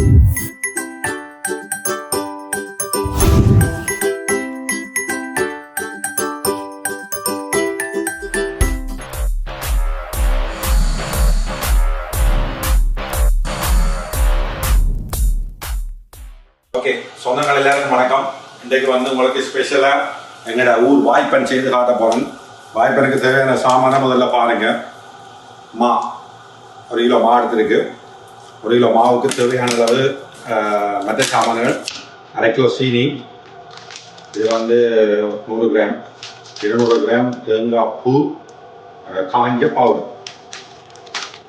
Okay சொந்தங்கள் எல்லாருக்கும் வணக்கம். இன்றைக்கு வந்து உங்களுக்கு ஸ்பெஷலாக எங்களோட ஊர் வாய்ப்பன் செய்து காட்ட போகிறேன் வாய்ப்பனுக்கு தேவையான சாமானை முதல்ல பாருங்க. மா ஒரு கிலோ மா எடுத்துருக்கு. ஒரு கிலோ மாவுக்கு தேவையான அளவு மற்ற சாமான்கள். அரை கிலோ சீனி இது வந்து நூறு கிராம். இருநூறு கிராம் தேங்காய் பூ காஞ்ச பவுடர்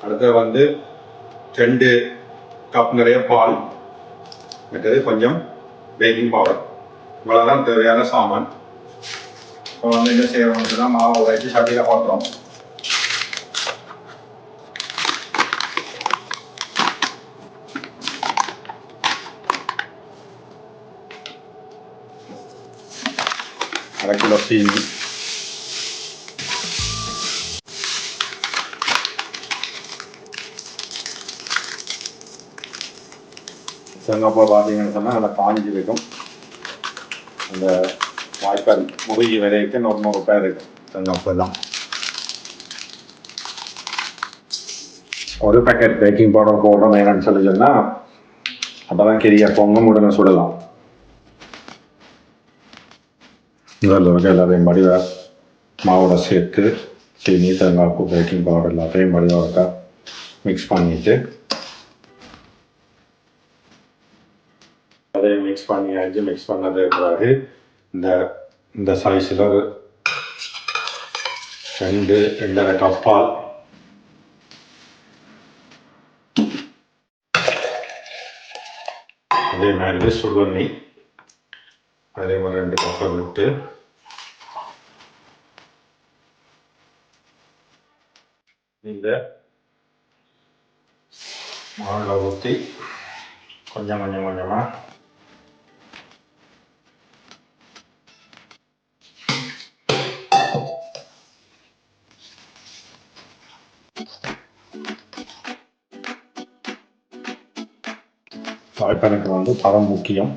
அடுத்தது வந்து ரெண்டு கப் நிறைய பால். மற்றது கொஞ்சம் பேக்கிங் பவுடர் இவ்வளோதான் தேவையான சாமான். இப்போ வந்து என்ன செய்யறோம்னு தான் மாவை உடைச்சி சட்டியில் பார்க்குறோம் அரை கிலோ சீனி செங்கப்பா பார்த்தீங்கன்னு சொன்னால் அதில் காஞ்சி இருக்கும் அந்த வாய்ப்பால் முருகி வரைக்கும் ஒரு நூறு பேர் இருக்கும் செங்கப்பா தான் ஒரு பேக்கெட் பேக்கிங் பவுடர் போடுறோம் என்னன்னு சொல்லி சொன்னால் அப்போ தான் கெரியா பொங்க உடனே சுடலாம் இதில் இருக்க எல்லாத்தையும் மடிவா மாவோட சேர்த்து சீனி தேங்காய் பூ பேக்கிங் பவுடர் எல்லாத்தையும் மடிவாக மிக்ஸ் பண்ணிட்டு. அதையும் மிக்ஸ் பண்ணியாச்சு மிக்ஸ் பண்ணது பிறகு இந்த இந்த சைஸில் ரெண்டு ரெண்டரை கப்பால் அதே மாதிரி சுடுதண்ணி. அதே மாதிரி ரெண்டு பக்கம் விட்டு இந்த மாவில் ஊற்றி கொஞ்சம் கொஞ்சம் கொஞ்சமாக தாய்ப்பனுக்கு வந்து தரம் முக்கியம்.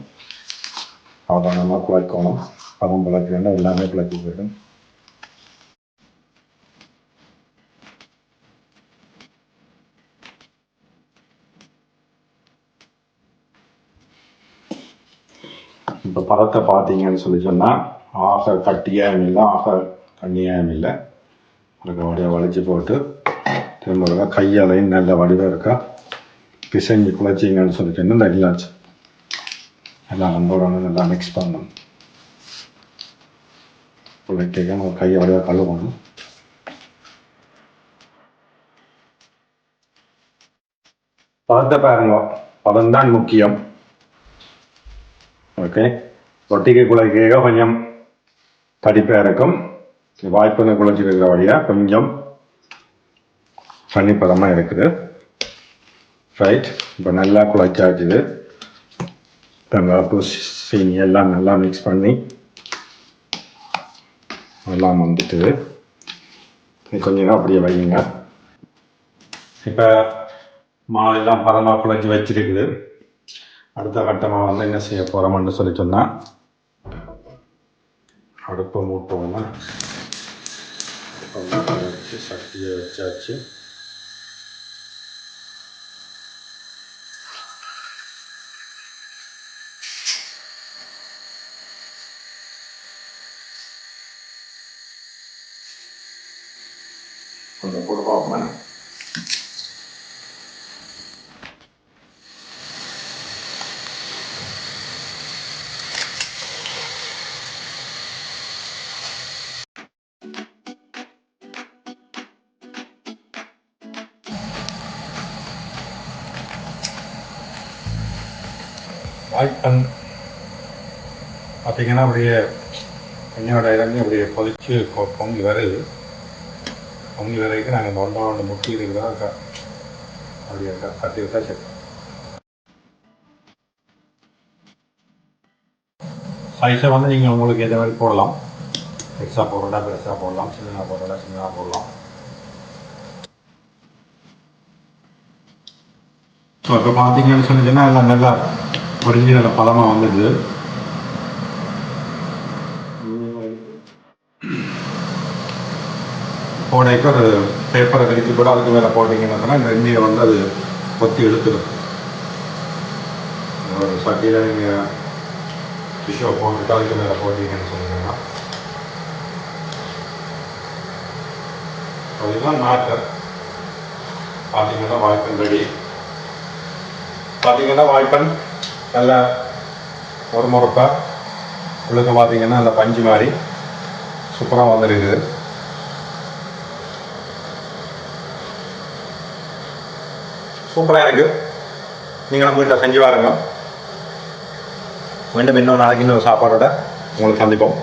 சாதாரணமாக குழைக்கணும் பதம் வேண்டாம் எல்லாமே பிழைக்க போயிடும் இப்போ பதத்தை பார்த்தீங்கன்னு சொல்லி சொன்னால் ஆக கட்டியாகவும் இல்லை ஆக தண்ணியாகவும் இல்லை. அதுக்கு வடிவ வளைச்சி போட்டு திரும்ப கையாலையும் நல்ல வடிவம் இருக்கா? பிசைஞ்சு குழைச்சிங்கன்னு சொல்லி சொன்னால் நல்லாச்சு எல்லாம் நம்மளோட நல்லா மிக்ஸ் பண்ணணும் குழைக்க நம்ம கையை வழியாக கழுவணும் பதத்தை பாருங்க பதம் தான் முக்கியம் ஓகே ரொட்டிக்கு குழைக்க கொஞ்சம் தடிப்பாக இருக்கும் வாய்ப்புங்க குழைச்சிருக்கிற வழியாக கொஞ்சம் தண்ணி பதமாக இருக்குது ரைட் இப்போ நல்லா குழைச்சாச்சுது தேங்காய் பூ சீனி எல்லாம் நல்லா மிக்ஸ் பண்ணி எல்லாம் வந்துட்டுது கொஞ்ச நேரம் அப்படியே வையுங்க இப்போ மாவெல்லாம் பதமாக குழஞ்சி வச்சிருக்குது அடுத்த கட்டமாக வந்து என்ன செய்ய போகிறோம்னு சொல்லி சொன்னால் அடுப்பை மூட்டோம்னா அடுப்பை பார்த்தீங்கன்னா அப்படியே என்னோட இறங்கி அப்படியே பொதிச்சு பொ- பொங்கி வருது பொங்கி வரைக்கும் நாங்கள் இந்த ஒன்றா ஒன்று முட்டி தான் இருக்கா அப்படி இருக்கா? கட்டி விட்டா சரி. சைஸை வந்து நீங்கள் உங்களுக்கு ஏற்ற மாதிரி போடலாம். பெருசாக போடுறதா பெருசாக போடலாம். சின்னதாக போடுறதா சின்னதாக போடலாம். இப்போ பார்த்தீங்கன்னு சொன்னீங்கன்னா எல்லாம் நல்லா ஒரிஜினல் நல்ல பழமாக வந்துடுது போன ஒரு பேப்பரை கழித்து கூட அதுக்கு மேலே போட்டிங்கன்னா சொன்னால் இந்த எண்ணெயை வந்து அது கொத்தி இழுத்துடும். ஒரு சட்டியில் நீங்கள் டிஷ்ஷோ போட்டுட்டு அதுக்கு மேலே போட்டீங்கன்னு சொன்னீங்கன்னா அதுதான் மேட்டர் பார்த்தீங்கன்னா வாய்ப்பன் ரெடி பார்த்தீங்கன்னா வாய்ப்பன் நல்லா ஒரு முறப்பாக உள்ளுக்கு பார்த்தீங்கன்னா அந்த பஞ்சு மாதிரி சூப்பராக வந்துருக்குது. சூப்பராக இருக்குது நீங்களும் வீட்டில் செஞ்சு பாருங்க. மீண்டும் இன்னொரு நாளைக்கு இன்னொரு சாப்பாடோட உங்களுக்கு சந்திப்போம்.